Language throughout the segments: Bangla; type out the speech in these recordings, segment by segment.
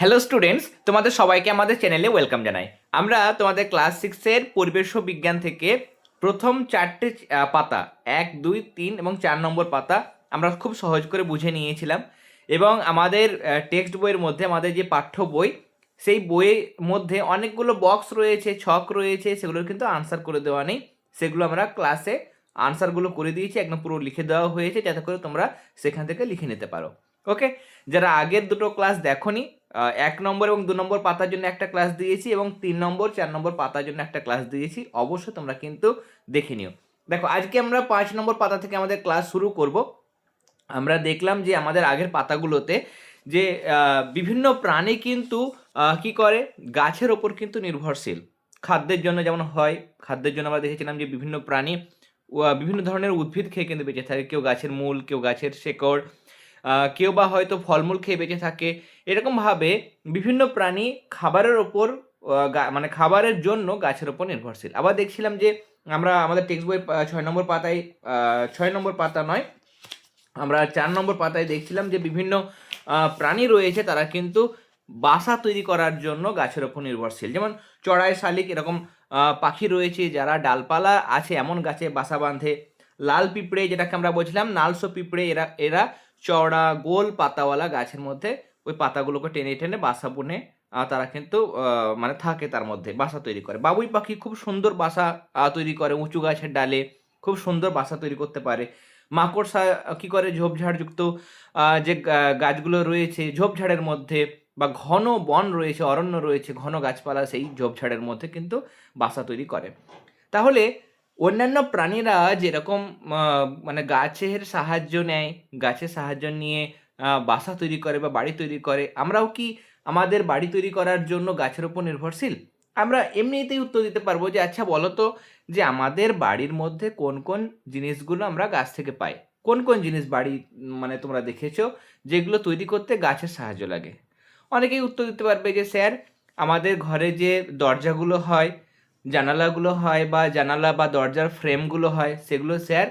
হ্যালো স্টুডেন্টস তোমাদের সবাইকে আমাদের চ্যানেলে ওয়েলকাম জানাই। আমরা তোমাদের ক্লাস সিক্সের পরিবেশ বিজ্ঞান থেকে প্রথম চারটে পাতা এক দুই তিন এবং চার নম্বর পাতা আমরা খুব সহজ করে বুঝে নিয়েছিলাম এবং আমাদের টেক্সট বইয়ের মধ্যে আমাদের যে পাঠ্য বই সেই বইয়ের মধ্যে অনেকগুলো বক্স রয়েছে ছক রয়েছে সেগুলোর কিন্তু আনসার করে দেওয়া নেই। সেগুলো আমরা ক্লাসে আনসারগুলো করে দিয়েছি একদম পুরো লিখে দেওয়া হয়েছে যাতে করে তোমরা সেখান থেকে লিখে নিতে পারো। ওকে যারা আগের দুটো ক্লাস আহ, এক নম্বর এবং দু নম্বর পাতার জন্য একটা ক্লাস দিয়েছি এবং তিন নম্বর, চার নম্বর পাতার জন্য একটা ক্লাস দিয়েছি। অবশ্যই তোমরা কিন্তু দেখে নিও। দেখো, আজকে আমরা পাঁচ নম্বর পাতা থেকে আমাদের ক্লাস শুরু করব। আমরা দেখলাম যে আমাদের আগের পাতাগুলোতে যে বিভিন্ন প্রাণী কিন্তু কি করে? গাছের ওপর কিন্তু নির্ভরশীল। খাদ্যের জন্য যেমন হয়, খাদ্যের জন্য আমরা দেখেছিলাম যে বিভিন্ন প্রাণী বিভিন্ন ধরনের উদ্ভিদ খেয়ে কিন্তু বেঁচে থাকে। কেউ গাছের মূল, কেউ গাছের শেকড় কেউ বা হয়তো ফলমূল খেয়ে বেঁচে থাকে। এরকমভাবে বিভিন্ন প্রাণী খাবারের ওপর মানে খাবারের জন্য গাছের ওপর নির্ভরশীল। আবার দেখছিলাম যে আমরা, আমাদের টেক্সট বই ছয় নম্বর পাতায় ছয় নম্বর পাতা নয়, আমরা চার নম্বর পাতায় দেখছিলাম যে বিভিন্ন প্রাণী রয়েছে তারা কিন্তু বাসা তৈরি করার জন্য গাছের ওপর নির্ভরশীল। যেমন চড়াই, শালিক এরকম পাখি রয়েছে যারা ডালপালা আছে এমন গাছে বাসা বাঁধে। লাল পিঁপড়ে যেটাকে আমরা বলছিলাম, নালসো পিঁপড়ে এরা এরা চড়া গোল পাতাওয়ালা গাছের মধ্যে ওই পাতাগুলোকে টেনে টেনে বাসা বুনে তারা কিন্তু মানে থাকে তার মধ্যে, বাসা তৈরি করে। বাবুই পাখি খুব সুন্দর বাসা তৈরি করে, উঁচু গাছের ডালে, খুব সুন্দর বাসা তৈরি করতে পারে। মাকড়সা কি করে ঝোপঝাড়যুক্ত যে গাছগুলো রয়েছে, ঝোপঝাড়ের মধ্যে বা ঘন বন রয়েছে, অরণ্য রয়েছে, ঘন গাছপালা সেই ঝোপঝাড়ের মধ্যে কিন্তু বাসা তৈরি করে। তাহলে অন্যান্য প্রাণীরা যেরকম মানে গাছের সাহায্য নেয়, গাছের সাহায্য নিয়ে বাসা তৈরি করে বা বাড়ি তৈরি করে, আমরাও কি আমাদের বাড়ি তৈরি করার জন্য গাছের উপর নির্ভরশীল? আমরা এমনিতেই উত্তর দিতে পারব যে আচ্ছা বলো তো, যে আমাদের বাড়ির মধ্যে কোন কোন জিনিসগুলো আমরা গাছ থেকে পাই? কোন কোন জিনিস বাড়ি মানে তোমরা দেখেছ, যেগুলো তৈরি করতে গাছের সাহায্য লাগে? অনেকেই উত্তর দিতে পারবে যে, স্যার, আমাদের ঘরে যে দরজাগুলো হয় জানালাগুলো হয় বা জানালা বা দরজার ফ্রেমগুলো হয়, সেগুলো স্যার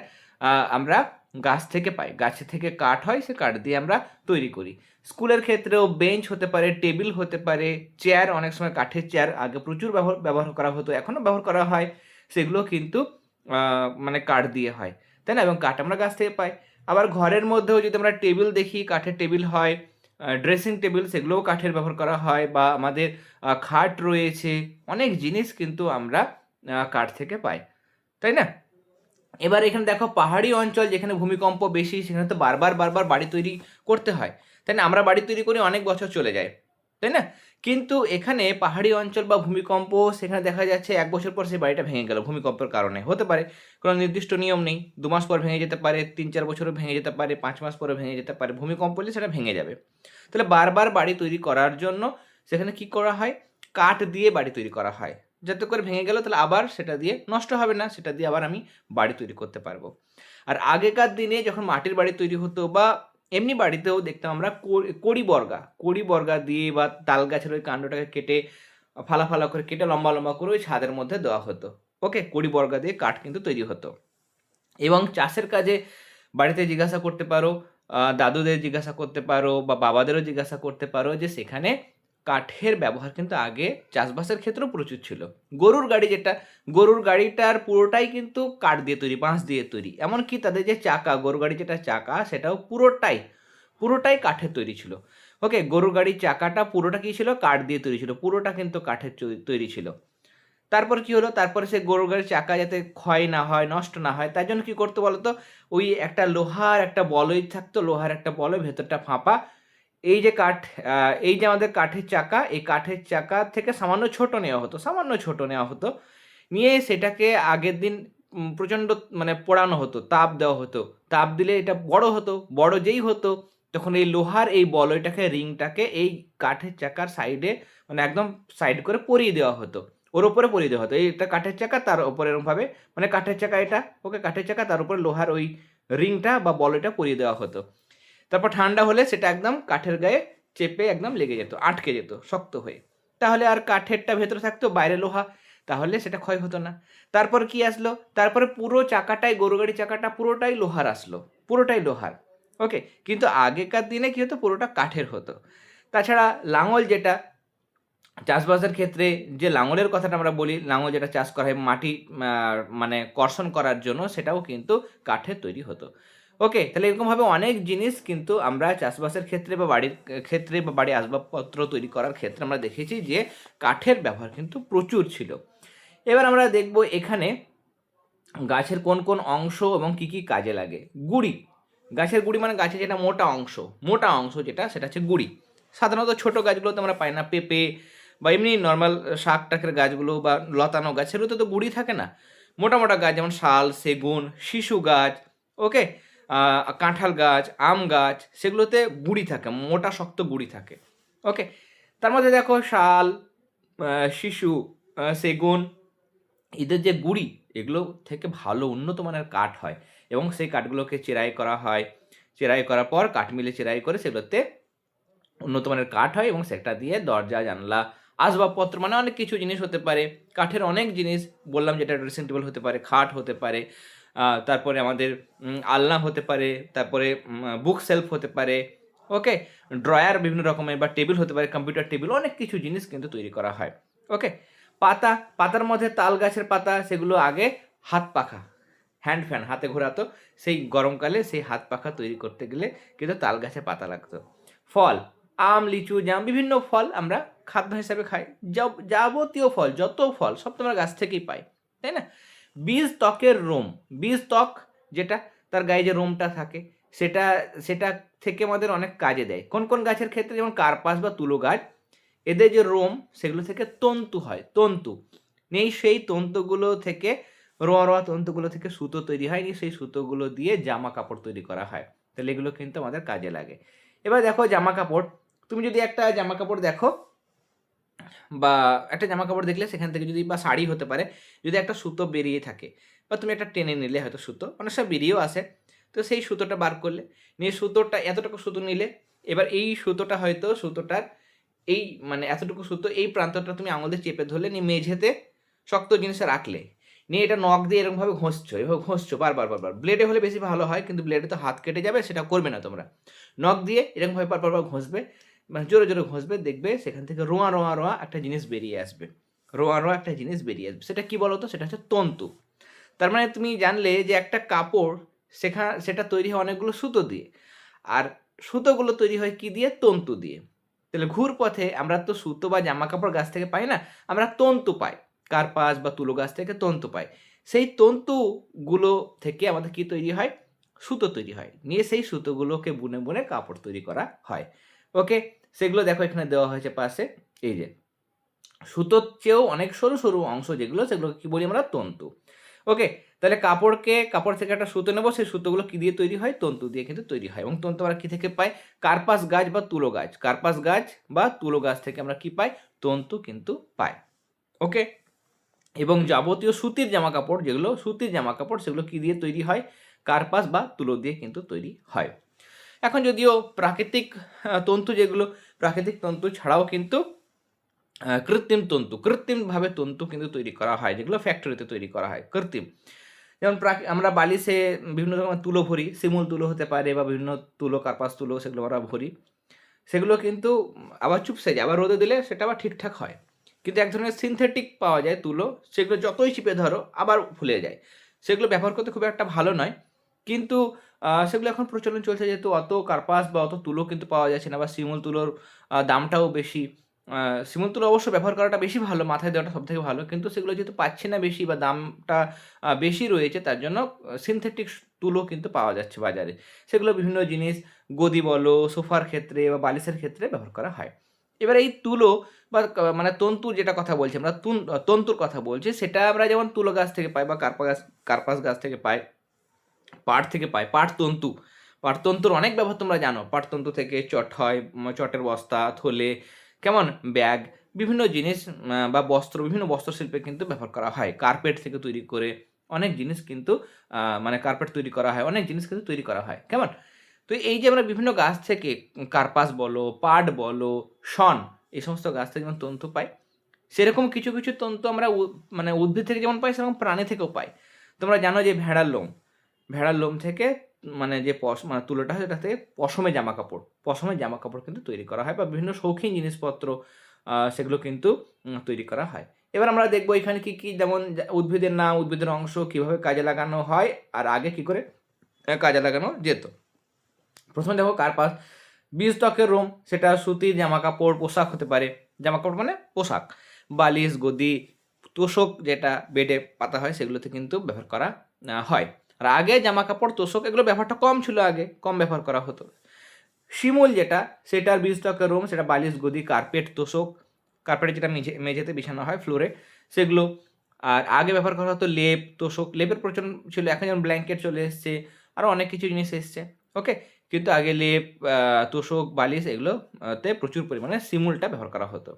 আমরা গাছ থেকে পাই। গাছে থেকে কাঠ হয়, সে কাঠ দিয়ে আমরা তৈরি করি। স্কুলের ক্ষেত্রেও বেঞ্চ হতে পারে, টেবিল হতে পারে, চেয়ার, অনেক সময় কাঠের চেয়ার আগে প্রচুর ব্যবহার ব্যবহার করা হতো, এখনও ব্যবহার করা হয়। সেগুলো কিন্তু মানে কাঠ দিয়ে হয়। তাই না? এবং কাঠ আমরা গাছ থেকে পাই। আবার ঘরের মধ্যেও যদি আমরা টেবিল দেখি, কাঠের টেবিল হয় ড্রেসিং টেবিল সেগুলোও কাঠের ব্যবহার করা হয় বা আমাদের খাট রয়েছে, অনেক জিনিস কিন্তু আমরা কাঠ থেকে পাই, তাই না? এবার এখানে দেখো পাহাড়ি অঞ্চল যেখানে ভূমিকম্প বেশি, সেখানে তো বারবার বারবার বাড়ি তৈরি করতে হয়, তাই না? আমরা বাড়ি তৈরি করি, অনেক বছর চলে যায়, তাই না? কিন্তু এখানে পাহাড়ি অঞ্চল বা ভূমিকম্প, সেখানে দেখা যাচ্ছে এক বছর পর সেই বাড়িটা ভেঙে গেল ভূমিকম্পের কারণে। হতে পারে, কোনো নির্দিষ্ট নিয়ম নেই। দু মাস পর ভেঙে যেতে পারে, তিন চার বছরও ভেঙে যেতে পারে, পাঁচ মাস পরে ভেঙে যেতে পারে, ভূমিকম্প হলে সেটা ভেঙে যাবে। তাহলে বারবার বাড়ি তৈরি করার জন্য সেখানে কি করা হয়? কাঠ দিয়ে বাড়ি তৈরি করা হয়। যাতে করে ভেঙে গেল, তাহলে আবার সেটা দিয়ে নষ্ট হবে না, সেটা দিয়ে আবার আমি বাড়ি তৈরি করতে পারব। আর আগেকার দিনে যখন মাটির বাড়ি তৈরি হতো বা এমনি বাড়িতেও দেখতাম আমরা কড়ি- বর্গা কড়ি বর্গা দিয়ে বা তাল গাছের ওই কাণ্ডটাকে কেটে, ফালা ফালা করে কেটে লম্বা লম্বা করে ওই ছাদের মধ্যে দেওয়া হতো। ওকে? কড়ি বর্গা দিয়ে কাঠ কিন্তু তৈরি হতো। এবং চাষের কাজে বাড়িতে জিজ্ঞাসা করতে পারো দাদুদের জিজ্ঞাসা করতে পারো বা বাবাদেরও জিজ্ঞাসা করতে পারো যে সেখানে কাঠের ব্যবহার কিন্তু আগে চাষবাসের ক্ষেত্রেও প্রচুর ছিল। গরুর গাড়ি যেটা, গরুর গাড়িটার পুরোটাই কিন্তু কাঠ দিয়ে তৈরি, বাঁশ দিয়ে তৈরি। এমনকি তাদের যে চাকা গরু গাড়ি যেটা চাকা, সেটাও পুরোটাই পুরোটাই কাঠের তৈরি ছিল। ওকে, গরুর গাড়ির চাকাটা পুরোটা কী ছিল? কাঠ দিয়ে তৈরি ছিল, পুরোটা কিন্তু কাঠের তৈরি ছিল। তারপর কি হলো? তারপরে সে গরুর গাড়ির চাকা যাতে ক্ষয় না হয়, নষ্ট না হয়, তার জন্য কি করতে বলতো? ওই একটা লোহার একটা বলয় থাকতো, লোহার একটা বলয় ভেতরটা ফাঁপা এই যে কাঠ এই যে আমাদের কাঠের চাকা, এই কাঠের চাকা থেকে সামান্য ছোট নেওয়া হতো, সামান্য ছোট নেওয়া হতো। নিয়ে সেটাকে আগের দিন প্রচণ্ড মানে পোড়ানো হতো, তাপ দেওয়া হতো। তাপ দিলে এটা বড় হতো, বড় যেই হতো, তখন এই লোহার এই বলয়টাকে রিংটাকে এই কাঠের চাকার সাইডে মানে একদম সাইড করে পরিয়ে দেওয়া হতো। ওর ওপরে পরিয়ে দেওয়া হতো। এইটা কাঠের চাকা, তার উপরে এরকমভাবে মানে কাঠের চাকা এটা, ওকে কাঠের চাকা, তার উপরে লোহার ওই রিংটা বা বলয়টা পরিয়ে দেওয়া হতো। তারপর ঠান্ডা হলে সেটা একদম কাঠের গায়ে চেপে একদম লেগে যেত, আটকে যেত, শক্ত হয়ে। তাহলে আর কাঠেরটা ভেতরে থাকতো, বাইরে লোহা, তাহলে সেটা ক্ষয় হতো না। তারপর কি আসলো? তারপরে পুরো চাকাটাই গরু গাড়ি চাকাটা পুরোটাই লোহার আসলো, পুরোটাই লোহার ওকে কিন্তু আগেকার দিনে কি হতো? পুরোটা কাঠের হতো। তাছাড়া লাঙল যেটা, চাষবাসের ক্ষেত্রে যে লাঙলের কথাটা আমরা বলি, লাঙল যেটা চাষ করা হয় মাটি মানে কর্ষণ করার জন্য, সেটাও কিন্তু কাঠের তৈরি হতো। ওকে তাহলে এরকমভাবে অনেক জিনিস কিন্তু আমরা চাষবাসের ক্ষেত্রে বা বাড়ির ক্ষেত্রে বা বাড়ির আসবাবপত্র তৈরি করার ক্ষেত্রে আমরা দেখেছি যে কাঠের ব্যবহার কিন্তু প্রচুর ছিল। এবার আমরা দেখব এখানে গাছের কোন কোন অংশ এবং কি কি কাজে লাগে। গুড়ি, গাছের গুড়ি মানে গাছের যেটা মোটা অংশ মোটা অংশ যেটা, সেটা হচ্ছে গুড়ি। সাধারণত ছোট গাছগুলোতে আমরা পাই না, পেঁপে বা এমনি নর্মাল শাক টাকের গাছগুলো বা লতানো গাছ তো গুড়ি থাকে না। মোটা মোটা গাছ যেমন শাল, সেগুন, শিশু গাছ ওকে কাঁঠাল গাছ, আম গাছ, সেগুলোতে গুড়ি থাকে, মোটা শক্ত গুড়ি থাকে। ওকে তার মধ্যে দেখো শাল শিশু সেগুন, এদের যে গুড়ি, এগুলো থেকে ভালো উন্নত মানের কাঠ হয় এবং সেই কাঠগুলোকে চেরাই করা হয়। চেরাই করার পর কাঠ মিলে চেরাই করে সেগুলোতে উন্নত মানের কাঠ হয় এবং সেটা দিয়ে দরজা, জানলা, আসবাবপত্র মানে অনেক কিছু জিনিস হতে পারে। কাঠের অনেক জিনিস বললাম যেটা ড্রেসিং টেবিল হতে পারে, খাট হতে পারে। তারপরে আমাদের আলনা হতে পারে, তারপরে বুক সেলফ হতে পারে ওকে ড্রয়ার বিভিন্ন রকমের বা টেবিল হতে পারে কম্পিউটার টেবিল অনেক কিছু জিনিস কিন্তু তৈরি করা হয় ওকে পাতা, পাতার মধ্যে তাল গাছের পাতা, সেগুলো আগে হাত পাখা হ্যান্ড ফ্যান হাতে ঘোরাতো, সেই গরমকালে সেই হাত পাখা তৈরি করতে গেলে কিন্তু তাল গাছের পাতা লাগতো। ফল, আম, লিচু, জাম, বিভিন্ন ফল আমরা খাদ্য হিসাবে খাই যাব- যাবতীয় ফল, যত ফল, সব তো আমরা গাছ থেকেই পাই, তাই না? বীজ ত্বকের রোম বীজ ত্বক যেটা, তার গায়ে যে রোমটা থাকে, সেটা সেটা থেকে আমাদের অনেক কাজে দেয়। কোন কোন গাছের ক্ষেত্রে? যেমন কার্পাস বা তুলো গাছ, এদের যে রোম, সেগুলো থেকে তন্তু হয়, তন্তু। নেই সেই তন্তুগুলো থেকে, রোয়া রোয়া তন্তুগুলো থেকে সুতো তৈরি হয়, নিয়ে সেই সুতোগুলো দিয়ে জামা কাপড় তৈরি করা হয়। তাহলে এগুলো কিন্তু আমাদের কাজে লাগে। এবার দেখো জামা কাপড় তুমি যদি একটা জামা কাপড় দেখো বা একটা জামা কাপড় দেখলে সেখান থেকে যদি বা শাড়ি হতে পারে, যদি একটা সুতো বেরিয়ে থাকে বা তুমি একটা টেনে নিলে হয়তো সুতো, অনেক সময় বেরিয়েও আসে। তো সেই সুতোটা বার করলে, নিয়ে সুতোটা এতটুকু সুতো নিলে, এবার এই সুতোটা হয়তো সুতোটার এই মানে এতটুকু সুতো এই প্রান্তটা তুমি আঙুল দিয়ে চেপে ধরলে, নিয়ে মেঝেতে শক্ত জিনিসে রাখলে, নিয়ে এটা নখ দিয়ে এরকমভাবে ঘষছো, এভাবে ঘষছো বারবার বারবার। ব্লেডে হলে বেশি ভালো হয়, কিন্তু ব্লেডে তো হাত কেটে যাবে, সেটা করবে না তোমরা। নখ দিয়ে এরকমভাবে বারবার ঘষবে মানে জোরে জোরে ঘষবে, দেখবে সেখান থেকে রোয়া রোয়া রোয়া একটা জিনিস বেরিয়ে আসবে। রোয়া রোয়া একটা জিনিস বেরিয়ে আসবে। সেটা কি বলো তো সেটা হচ্ছে তন্তু। তার মানে তুমি জানলে যে একটা কাপড় সেখা, সেটা তৈরি হয় অনেকগুলো সুতো দিয়ে। আর সুতোগুলো তৈরি হয় কি দিয়ে? তন্তু দিয়ে। তাহলে ঘুর পথে আমরা তো সুতো বা জামা কাপড় গাছ থেকে পাই না, আমরা তন্তু পাই। কার্পাস বা তুলো গাছ থেকে তন্তু পাই। সেই তন্তুগুলো থেকে আমাদের কি তৈরি হয়? সুতো তৈরি হয়। নিয়ে সেই সুতোগুলোকে বুনে বুনে কাপড় তৈরি করা হয়। ওকে? সেগুলো দেখো এখানে দেওয়া হয়েছে পাশে। এই যে, সুতোর চেয়েও অনেক সরু সরু অংশ যেগুলো, সেগুলোকে কি বলি আমরা? তন্তু। ওকে, তাহলে কাপড়কে, কাপড় থেকে একটা সুতো নেব, সেই সুতোগুলো কী দিয়ে তৈরি হয়? তন্তু দিয়ে কিন্তু তৈরি হয়। এবং তন্তু আমরা কী থেকে পাই? কার্পাস গাছ বা তুলো গাছ। কার্পাস গাছ বা তুলো গাছ থেকে আমরা কি পাই? তন্তু কিন্তু পাই। ওকে, এবং যাবতীয় সুতির জামা কাপড় যেগুলো, সুতির জামা কাপড় সেগুলো কী দিয়ে তৈরি হয়? কার্পাস বা তুলো দিয়ে কিন্তু তৈরি হয়। এখন যদিও প্রাকৃতিক তন্তু যেগুলো প্রাকৃতিক তন্তু ছাড়াও কিন্তু কৃত্রিম তন্তু, কৃত্রিমভাবে তন্তু কিন্তু তৈরি করা হয়, যেগুলো ফ্যাক্টরিতে তৈরি করা হয়, কৃত্রিম। যেমন আমরা বালিশে বিভিন্ন রকমের তুলো ভরি, শিমুল তুলো হতে পারে বা বিভিন্ন তুলো, কার্পাস তুলো সেগুলো আমরা ভরি। সেগুলো কিন্তু আবার চুপসে যায়, আবার রোদে দিলে সেটা আবার ঠিকঠাক হয়। কিন্তু এক ধরনের সিনথেটিক পাওয়া যায় তুলো, সেগুলো যতই চিপে ধরো, আবার ফুলে যায়। সেগুলো ব্যবহার করতে খুব একটা ভালো নয়। কিন্তু সেগুলো এখন প্রচলন চলছে, যেহেতু অত কার্পাস বা অত তুলো কিন্তু পাওয়া যাচ্ছে না বা শিমুল তুলোর দামটাও বেশি। শিমুল তুলো অবশ্য ব্যবহার করাটা বেশি ভালো, মাথায় দেওয়াটা সব থেকে ভালো, কিন্তু সেগুলো যেহেতু পাচ্ছি না বেশি বা দামটা বেশি রয়েছে, তার জন্য সিনথেটিক তুলো কিন্তু পাওয়া যাচ্ছে বাজারে। সেগুলো বিভিন্ন জিনিস, গদি বলো, সোফার ক্ষেত্রে বা বালিশের ক্ষেত্রে ব্যবহার করা হয়। এবার এই তুলো বা মানে তন্তুর যেটা কথা বলছি আমরা, তুন- তন্তুর কথা বলছি, সেটা আমরা যেমন তুলো গাছ থেকে পাই বা কার্পা গাছ কার্পাস গাছ থেকে পাই পাট থেকে পাই পাট তন্তু। পাটতন্তুর অনেক ব্যবহার তোমরা জানো। পাটতন্তু থেকে চট হয় চটের বস্তা, থলে, কেমন? ব্যাগ, বিভিন্ন জিনিস বা বস্ত্র, বিভিন্ন বস্ত্র শিল্পে কিন্তু ব্যবহার করা হয়। কার্পেট থেকে তৈরি করে অনেক জিনিস কিন্তু মানে কার্পেট তৈরি করা হয়, অনেক জিনিস কিন্তু তৈরি করা হয়। কেমন? তো এই যে আমরা বিভিন্ন গাছ থেকে কার্পাস বলো, পাট বলো, শন, এই সমস্ত গাছ থেকে যেমন তন্তু পাই, সেরকম কিছু কিছু তন্তু আমরা মানে উদ্ভিদ থেকে যেমন পাই, সেরকম প্রাণী থেকেও পাই। তোমরা জানো যে ভেড়ার লোম। ভেড়ার লোম থেকে মানে যে পশ মানে তুলোটা হয় সেটা থেকে পশমের জামা কাপড় পশমের জামা কাপড় কিন্তু তৈরি করা হয় বা বিভিন্ন শৌখিন জিনিসপত্র সেগুলো কিন্তু তৈরি করা হয়। এবার আমরা দেখব এখানে কি কি যেমন উদ্ভিদের নাম, উদ্ভিদের অংশ কীভাবে কাজে লাগানো হয়, আর আগে কি করে কাজে লাগানো যেত। প্রথমে দেখো কার্পাস বীজ ত্বকের রোম, সেটা সুতির জামা কাপড় পোশাক হতে পারে। জামা কাপড় মানে পোশাক। বালিশ, গদি, তোষক যেটা বেডে পাতা হয় সেগুলোতে কিন্তু ব্যবহার করা হয়। আর আগে জামা কাপড় তোষক এগুলো ব্যবহারটা কম ছিল আগে, কম ব্যবহার করা হতো। শিমুল যেটা, সেটার বীজ ত্বকের রোম, সেটা বালিশ, গদি, কার্পেট, তোষক কার্পেটে যেটা মেঝে, মেঝেতে বিছানো হয় ফ্লোরে, সেগুলো। আর আগে ব্যবহার করা হতো লেপ, তোষক, লেপের প্রচলন ছিল, এখন যেমন ব্ল্যাঙ্কেট চলে এসছে আরও অনেক কিছু জিনিস এসছে, ওকে? কিন্তু আগে লেপ তোষক, বালিশ এগুলোতে প্রচুর পরিমাণে শিমুলটা ব্যবহার করা হতো।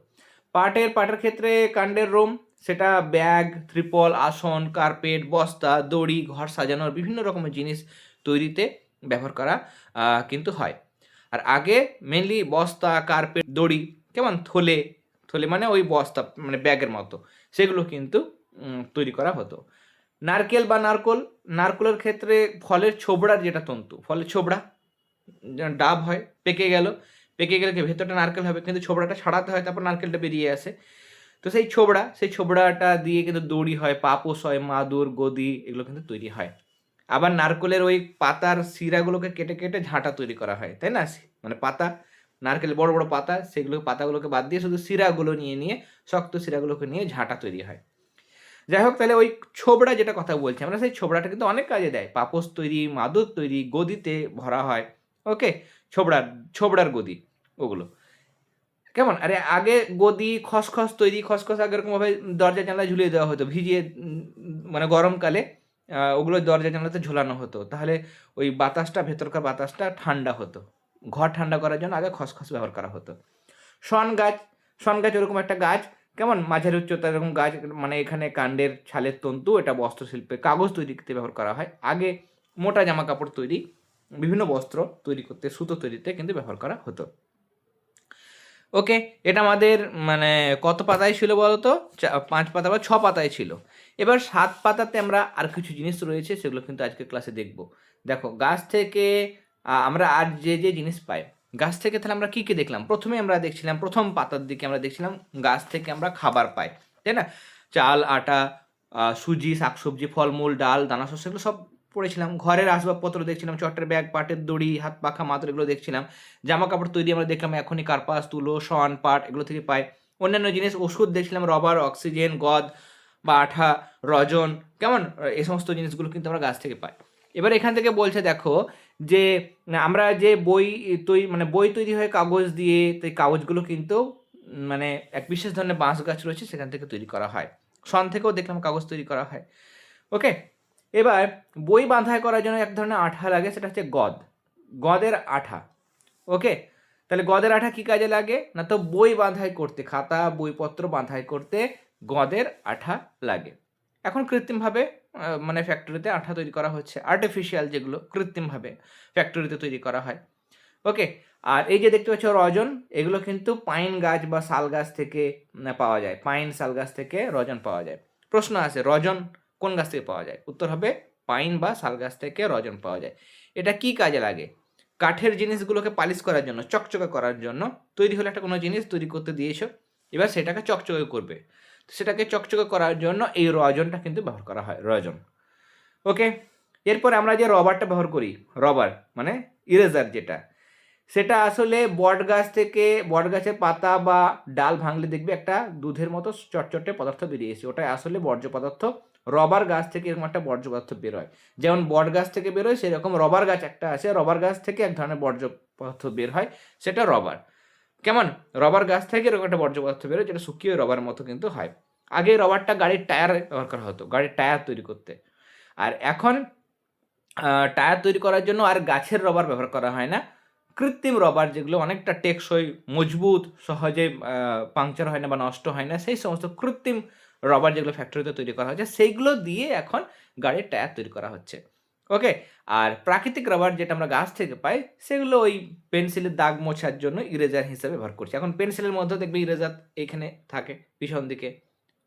পাটের পাটের ক্ষেত্রে কাণ্ডের রোম সেটা ব্যাগ, ত্রিপল, আসন, কার্পেট, বস্তা, দড়ি, ঘর সাজানোর বিভিন্ন রকমের জিনিস তৈরিতে ব্যবহার করা কিন্তু হয়। আর আগে মেনলি বস্তা, কার্পেট, দড়ি, কেমন থলে থলে মানে ওই বস্তা মানে ব্যাগের মতো, সেগুলো কিন্তু তৈরি করা হতো। নারকেল বা নারকোল, নারকোলের ক্ষেত্রে ফলের ছোবড়ার যেটা তন্তু, ফলের ছোবড়া ডাব হয়, পেকে গেল, পেকে গেলে ভেতরটা নারকেল হবে, কিন্তু ছোবড়াটা ছাড়াতে হয়, তারপর নারকেলটা বেরিয়ে আসে। তো সেই ছোবড়া, সেই ছোবড়াটা দিয়ে কিন্তু দড়ি হয় পাপোস হয়, মাদুর, গদি, এগুলো কিন্তু তৈরি হয়। আবার নারকেলের ওই পাতার শিরাগুলোকে কেটে কেটে ঝাঁটা তৈরি করা হয়, তাই না? মানে পাতা, নারকেল, বড় বড় পাতা, সেগুলো, পাতাগুলোকে বাদ দিয়ে শুধু শিরাগুলো নিয়ে নিয়ে, শক্ত শিরাগুলোকে নিয়ে ঝাঁটা তৈরি হয়। যাই হোক, তাহলে ওই ছোবড়া যেটা কথা বলছি আমরা, সেই ছোবড়াটা কিন্তু অনেক কাজে দেয়। পাপোস তৈরি, মাদুর তৈরি, গদিতে ভরা হয়, ওকে? ছোবড়ার ছোবড়ার গদি, ওগুলো। কেমন? আরে আগে গদি, খসখস তৈরি, খসখস আগে এরকমভাবে দরজা জানলা ঝুলিয়ে দেওয়া হতো, ভিজিয়ে মানে গরমকালে ওগুলো দরজা জানলাতে ঝোলানো হতো। তাহলে ওই বাতাসটা, ভেতরকার বাতাসটা ঠান্ডা হতো। ঘর ঠান্ডা করার জন্য আগে খসখস ব্যবহার করা হতো। শন গাছ শন গাছ ওরকম একটা গাছ, কেমন? মাঝের উচ্চতা এরকম গাছ মানে এখানে কাণ্ডের ছালের তন্তু, এটা বস্ত্রশিল্পে কাগজ তৈরিতে ব্যবহার করা হয়। আগে মোটা জামা কাপড় তৈরি, বিভিন্ন বস্ত্র তৈরি করতে, সুতো তৈরিতে কিন্তু ব্যবহার করা হতো। ওকে, এটা আমাদের মানে কত পাতায় ছিল বলতো? চা- পাঁচ পাতা বা ছ পাতায় ছিল। এবার সাত পাতাতে আমরা আর কিছু জিনিস রয়েছে, সেগুলো কিন্তু আজকে ক্লাসে দেখব। দেখো, গাছ থেকে আমরা আর যে যে জিনিস পাই, গাছ থেকে তাহলে আমরা কী কী দেখলাম? প্রথমে আমরা দেখছিলাম, প্রথম পাতার দিকে আমরা দেখছিলাম, গাছ থেকে আমরা খাবার পাই, তাই না? চাল, আটা সুজি, শাকসবজি, ফলমূল, ডাল, দানা শস্য, এগুলো সব পড়েছিলাম, ঘরের আসবাবপত্র দেখছিলাম, চটের ব্যাগ, পাটের দড়ি, হাত পাখা, মাদুর এগুলো দেখছিলাম জামা কাপড় তৈরি আমরা দেখলাম, এখনই কার্পাস, তুলো শন পাট এগুলো থেকে পাই। অন্যান্য জিনিস, ওষুধ দেখছিলাম, রবার, অক্সিজেন, গদ বা আঠা, রজন, কেমন? এই সমস্ত জিনিসগুলো কিন্তু আমরা গাছ থেকে পাই। এবার এখান থেকে বলছে, দেখো যে, আমরা যে বই তৈরি মানে বই তৈরি হয় কাগজ দিয়ে তো এই কাগজগুলো কিন্তু মানে এক বিশেষ ধরনের বাঁশ গাছ রয়েছে, সেখান থেকে তৈরি করা হয়। শন থেকেও দেখলাম কাগজ তৈরি করা হয়। ওকে এবার বই বাঁধাই করার জন্য এক ধরনের আঠা লাগে, সেটা হচ্ছে গদ। গদের আঠা, ওকে? তাহলে গদের আঠা কি কাজে লাগে? না তো বই বাঁধাই করতে, খাতা, বইপত্র বাঁধাই করতে গদের আঠা লাগে। এখন কৃত্রিমভাবে মানে ফ্যাক্টরিতে আঠা তৈরি করা হচ্ছে আর্টিফিশিয়াল যেগুলো, কৃত্রিমভাবে ফ্যাক্টরিতে তৈরি করা হয়, ওকে? আর এই যে দেখতে পাচ্ছ রজন, এগুলো কিন্তু পাইন গাছ বা শাল গাছ থেকে পাওয়া যায়, পাইন শাল গাছ থেকে রজন পাওয়া যায়। প্রশ্ন আছে, রজন কোন গাছ থেকে পাওয়া যায়? উত্তর হবে পাইন বা শাল গাছ থেকে রজন পাওয়া যায়। এটা কি কাজে লাগে? কাঠের জিনিসগুলোকে পালিশ করার জন্য, চকচকে করার জন্য তৈরি হলে একটা কোনো জিনিস তৈরি করতে দিয়েছ, এবার সেটাকে চকচকে করবে। তো সেটাকে চকচকে করার জন্য এই রজনটা কিন্তু ব্যবহার করা হয়, রজন। ওকে? এরপর আমরা যে রবারটা ব্যবহার করি, রবার মানে ইরেজার যেটা, সেটা আসলে বট গাছ থেকে, বট গাছের পাতা বা ডাল ভাঙলে দেখবে একটা দুধের মতো চটচটে পদার্থ বেরিয়েছে ওটাই আসলে বর্জ্য পদার্থ রবার গাছ থেকে এরকম একটা বর্জ্য পদার্থ বেরোয়। যেমন বট গাছ থেকে বেরোয়, সেরকম রবার গাছ একটা আছে। রবার গাছ থেকে এক ধরনের বর্জ্য পদার্থ বের হয়, সেটা রবার। কেমন? রবার গাছ থেকে এরকম একটা বর্জ্য পদার্থ বেরোয়, যেটা শুকিয়ে রবার মতো কিন্তু হয়। আগে রবারটা গাড়ির টায়ার ব্যবহার করা হতো, গাড়ির টায়ার তৈরি করতে। আর এখন টায়ার তৈরি করার জন্য আর গাছের রবার ব্যবহার করা হয় না। কৃত্রিম রবার যেগুলো অনেকটা টেকসই, মজবুত, সহজে পাংচার হয় না বা নষ্ট হয় না, সেই সমস্ত কৃত্রিম রবার যেগুলো ফ্যাক্টরিতে তৈরি করা হচ্ছে, সেইগুলো দিয়ে এখন গাড়ির টায়ার তৈরি করা হচ্ছে। ওকে আর প্রাকৃতিক রবার যেটা আমরা গাছ থেকে পাই, সেগুলো ওই পেন্সিলের দাগ মোছার জন্য ইরেজার হিসেবে ব্যবহার করছি। এখন পেন্সিলের মধ্যে দেখবে ইরেজার এখানে থাকে, পিছন দিকে।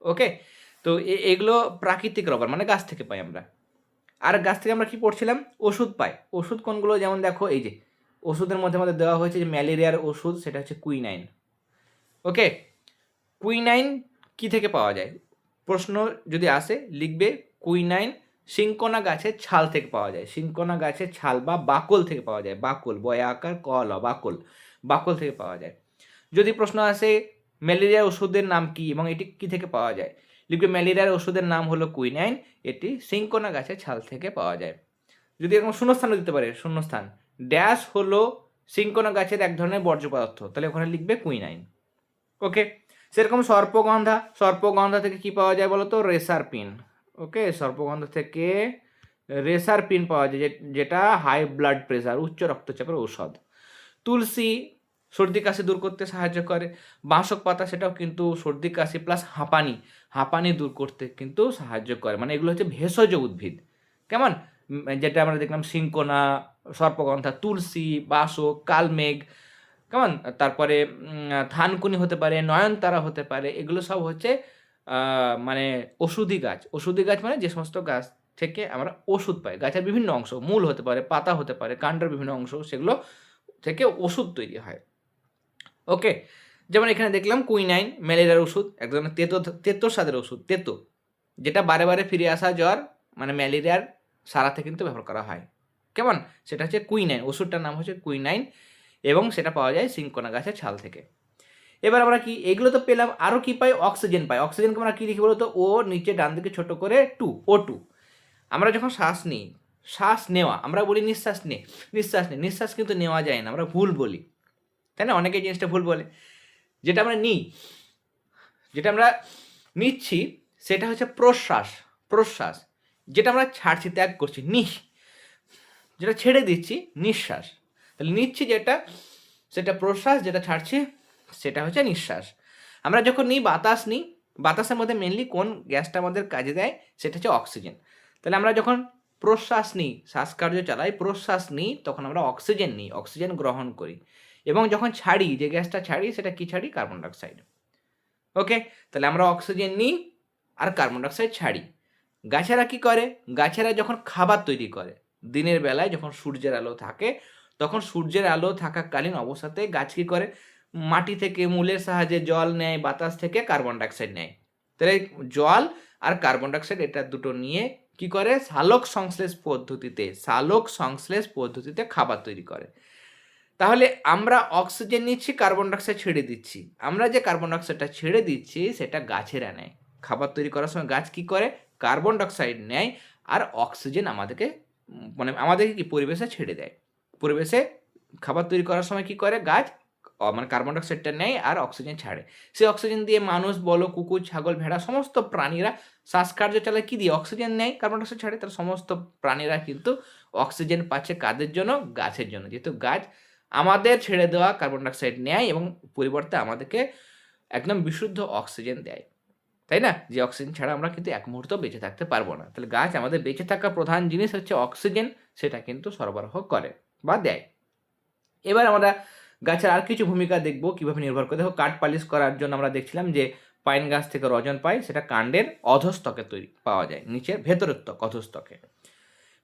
ওকে তো এগুলো প্রাকৃতিক রবার মানে গাছ থেকে পাই আমরা। আর গাছ থেকে আমরা কি পড়ছিলাম? ওষুধ পাই। ওষুধ কোনগুলো? যেমন দেখো, এই যে, ওষুধের মধ্যে আমাদের দেওয়া হয়েছে যে ম্যালেরিয়ার ওষুধ, সেটা হচ্ছে কুইনাইন ওকে কুইনাইন কি থেকে পাওয়া যায়? প্রশ্ন যদি আসে, লিখবে কুইনাইন সিঙ্কোনা গাছের ছাল থেকে পাওয়া যায়। সিঙ্কোনা গাছের ছাল বা বাকল থেকে পাওয়া যায়। বাকল, বয়া আকার কল বাকল বাকল থেকে পাওয়া যায়। যদি প্রশ্ন আসে ম্যালেরিয়ার ওষুধের নাম কি এবং এটি কি থেকে পাওয়া যায়? লিখবে ম্যালেরিয়ার ওষুধের নাম হলো কুইনাইন, এটি সিঙ্কোনা গাছের ছাল থেকে পাওয়া যায়। যদি এরকম শূন্যস্থানও দিতে পারে, শূন্যস্থান, ড্যাশ হলো সিঙ্কোনা গাছের এক ধরনের বর্জ্য পদার্থ, তাহলে ওখানে লিখবে কুইনাইন। ওকে? সেরকম সর্পগন্ধা সর্পগন্ধা থেকে কি পাওয়া যায় বলো তো রেসার পিন। ওকে, সর্পগন্ধা থেকে রেসার পিন পাওয়া যায় যেটা হাই ব্লাড প্রেশার উচ্চ রক্তচাপের ঔষধ। তুলসী সর্দি কাশি দূর করতে সাহায্য করে বাঁশক পাতা সেটাও কিন্তু সর্দি কাশি প্লাস হাঁপানি হাঁপানি দূর করতে কিন্তু সাহায্য করে। মানে এগুলো হচ্ছে ভেষজ উদ্ভিদ। কেমন? যেটা আমরা দেখলাম সিঙ্কোনা, সর্পগন্ধা, তুলসী, বাসক, কালমেঘ কেমন তারপরে থানকুনি হতে পারে, নয়নতারা হতে পারে, এগুলো সব হচ্ছে মানে ওষুধি গাছ। ওষুধি গাছ মানে যে সমস্ত গাছ থেকে আমরা ওষুধ পাই। গাছের বিভিন্ন অংশ, মূল হতে পারে, পাতা হতে পারে, কাণ্ডের বিভিন্ন অংশ, সেগুলো থেকে ওষুধ তৈরি হয়। ওকে যেমন এখানে দেখলাম, কুইনাইন, ম্যালেরিয়ার ওষুধ এক ধরনের তেতো তেতো স্বাদের ওষুধ, তেতো, যেটা বারে বারে ফিরে আসা জ্বর মানে ম্যালেরিয়ার সারাতে কিন্তু ব্যবহার করা হয়। কেমন সেটা হচ্ছে কুইনাইন, ওষুধটার নাম হচ্ছে কুইনাইন এবং সেটা পাওয়া যায় সিঙ্কোনা গাছের ছাল থেকে। এবার আমরা কি, এগুলো তো পেলাম আরও কি পাই? অক্সিজেন পাই। অক্সিজেনকে আমরা কী লিখি বলো তো ও নিচে ডান দিকে ছোট করে টু ও টু আমরা যখন শ্বাস নিই, শ্বাস নেওয়া, আমরা বলি নিঃশ্বাস নে নিঃশ্বাস নে। নিঃশ্বাস কিন্তু নেওয়া যায় না, আমরা ভুল বলি। তাই না? অনেকে জিনিসটা ভুল বলে। যেটা আমরা নিই, যেটা আমরা নিচ্ছি, সেটা হচ্ছে প্রশ্বাস প্রশ্বাস। যেটা আমরা ছাড়ছি, ত্যাগ করছি, নিঃ, যেটা ছেড়ে দিচ্ছি, নিঃশ্বাস। তাহলে নিচ্ছি যেটা, সেটা প্রশ্বাস, যেটা ছাড়ছি, সেটা হচ্ছে নিঃশ্বাস। আমরা যখন নিই, বাতাস নিই, বাতাসের মধ্যে মেনলি কোন গ্যাসটা আমাদের কাজে দেয়? সেটা হচ্ছে অক্সিজেন। তাহলে আমরা যখন প্রশ্বাস নিই, শ্বাসকার্য চালাই, প্রশ্বাস নিই, তখন আমরা অক্সিজেন নিই, অক্সিজেন গ্রহণ করি। এবং যখন ছাড়ি, যে গ্যাসটা ছাড়ি, সেটা কি ছাড়ি? Carbon dioxide. ওকে? তাহলে আমরা অক্সিজেন নিই আর কার্বন ডাইঅক্সাইড ছাড়ি। গাছেরা কি করে? গাছেরা যখন খাবার তৈরি করে, দিনের বেলায় যখন সূর্যের আলো থাকে তখন সূর্যের আলো থাকাকালীন অবস্থাতে গাছ কি করে? মাটি থেকে মূলের সাহায্যে জল নেয়, বাতাস থেকে কার্বন ডাইঅক্সাইড নেয়। তাহলে জল আর কার্বন ডাইঅক্সাইড এটা দুটো নিয়ে কি করে? সালোক সংশ্লেষ পদ্ধতিতে সালোক সংশ্লেষ পদ্ধতিতে খাবার তৈরি করে। তাহলে আমরা অক্সিজেন নিচ্ছি কার্বন ডাইঅক্সাইড ছেড়ে দিচ্ছি। আমরা যে কার্বন ডাইঅক্সাইডটা ছেড়ে দিচ্ছি, সেটা গাছেরা নেয় খাবার তৈরি করার সময় গাছ কি করে? কার্বন ডাইঅক্সাইড নেয় আর অক্সিজেন আমাদেরকে মানে আমাদেরকে কি পরিবেশে ছেড়ে দেয়। পরিবেশে খাবার তৈরি করার সময় কি করে? গাছ মানে কার্বন ডাইঅক্সাইডটা নেয় আর অক্সিজেন ছাড়ে। সেই অক্সিজেন দিয়ে মানুষ, বলো, কুকুর, ছাগল, ভেড়া সমস্ত প্রাণীরা শ্বাসকার্য চালায়। কী দিয়ে? অক্সিজেন নেয় কার্বন ডাইঅক্সাইড ছাড়ে। তার সমস্ত প্রাণীরা কিন্তু অক্সিজেন পাচ্ছে কাদের জন্য? গাছের জন্য। যেহেতু গাছ আমাদের ছেড়ে দেওয়া কার্বন ডাইঅক্সাইড নেয় এবং পরিবর্তে আমাদেরকে একদম বিশুদ্ধ অক্সিজেন দেয়। তাই না? যে অক্সিজেন ছাড়া আমরা কিন্তু এক মুহূর্ত বেঁচে থাকতে পারব না। তাহলে গাছ আমাদের বেঁচে থাকা প্রধান জিনিস হচ্ছে অক্সিজেন সেটা কিন্তু সরবরাহ করে। বা দেয়। এবার আমরা গাছের আর কিছু ভূমিকা দেখব, কীভাবে নির্ভর করে। দেখো, কাঠ পালিশ করার জন্য আমরা দেখছিলাম যে পাইন গাছ থেকে রজন পাই সেটা কাণ্ডের অধস্তকে তৈরি, পাওয়া যায়, নিচের ভেতরের ত্বক, অধস্তকে।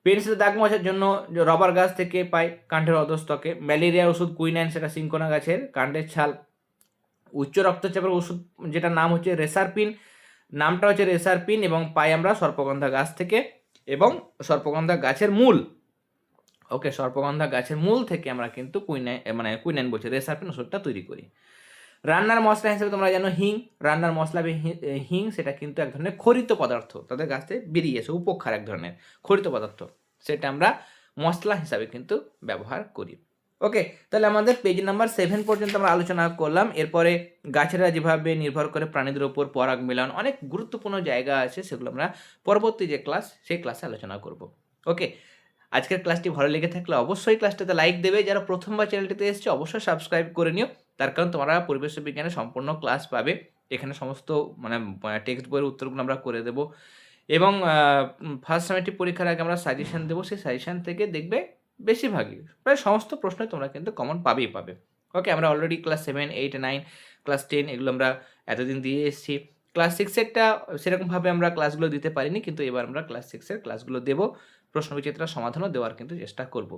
পেন্সিল দাগ মোছার জন্য রবার গাছ থেকে পাই কাণ্ডের অধস্তকে। ম্যালেরিয়ার ওষুধ কুইনাইন, সেটা সিঙ্কোনা গাছের কাণ্ডের ছাল। উচ্চ রক্তচাপের ওষুধ যেটা নাম হচ্ছে রেসারপিন, নামটা হচ্ছে রেসারপিন এবং পাই আমরা সর্পগন্ধা গাছ থেকে এবং সর্পগন্ধা গাছের মূল। ওকে, সর্পগন্ধা গাছের মূল থেকে আমরা কিন্তু কুইনাইন মানে কুইনাইন বলছি রেসারপিন ওষুধটা তৈরি করি। রান্নার মশলা হিসেবে তোমরা জানো হিং, রান্নার মশলা হিং সেটা কিন্তু এক ধরনের খরিত পদার্থ, তাদের গাছ থেকে বেরিয়ে এসে উপক্ষার এক ধরনের খরিত পদার্থ, সেটা আমরা মশলা হিসাবে কিন্তু ব্যবহার করি। ওকে, তাহলে আমাদের পেজ নাম্বার সেভেন পর্যন্ত আমরা আলোচনা করলাম, এরপরে গাছেরা যেভাবে নির্ভর করে প্রাণীদের উপর পরাগ মিলন, অনেক গুরুত্বপূর্ণ জায়গা আছে, সেগুলো আমরা পরবর্তী যে ক্লাস সেই ক্লাসে আলোচনা করব। ওকে আজকের ক্লাসটি ভালো লেগে থাকলে অবশ্যই ক্লাসটাতে লাইক দেবে। যারা প্রথমবার চ্যানেলটিতে এসেছে, অবশ্যই সাবস্ক্রাইব করে নিও। তার কারণ তোমরা পরিবেশ বিজ্ঞানের সম্পূর্ণ ক্লাস পাবে। এখানে সমস্ত মানে টেক্সট বইয়ের উত্তরগুলো আমরা করে দেবো। এবং ফার্স্ট সেমিস্টার পরীক্ষার আগে আমরা সাজেশন দেবো। সেই সাজেশান থেকে দেখবে বেশিরভাগই, প্রায় সমস্ত প্রশ্নই তোমরা কিন্তু কমন পাবেই পাবে। ওকে আমরা already class seven eight nine class ten এগুলো আমরা এতদিন দিয়ে এসেছি। ক্লাস সিক্সেরটা সেরকমভাবে আমরা ক্লাসগুলো দিতে পারিনি, কিন্তু এবার আমরা ক্লাস সিক্সের ক্লাসগুলো দেবো। প্রশ্নবিচিত্রার সমাধানও দেওয়ার কিন্তু চেষ্টা করব।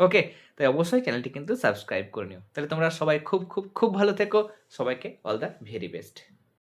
ওকে, তাই অবশ্যই চ্যানেলটি কিন্তু সাবস্ক্রাইব করে নিও। তাহলে তোমরা সবাই খুব খুব খুব ভালো থেকো। সবাইকে অল দ্য ভেরি বেস্ট।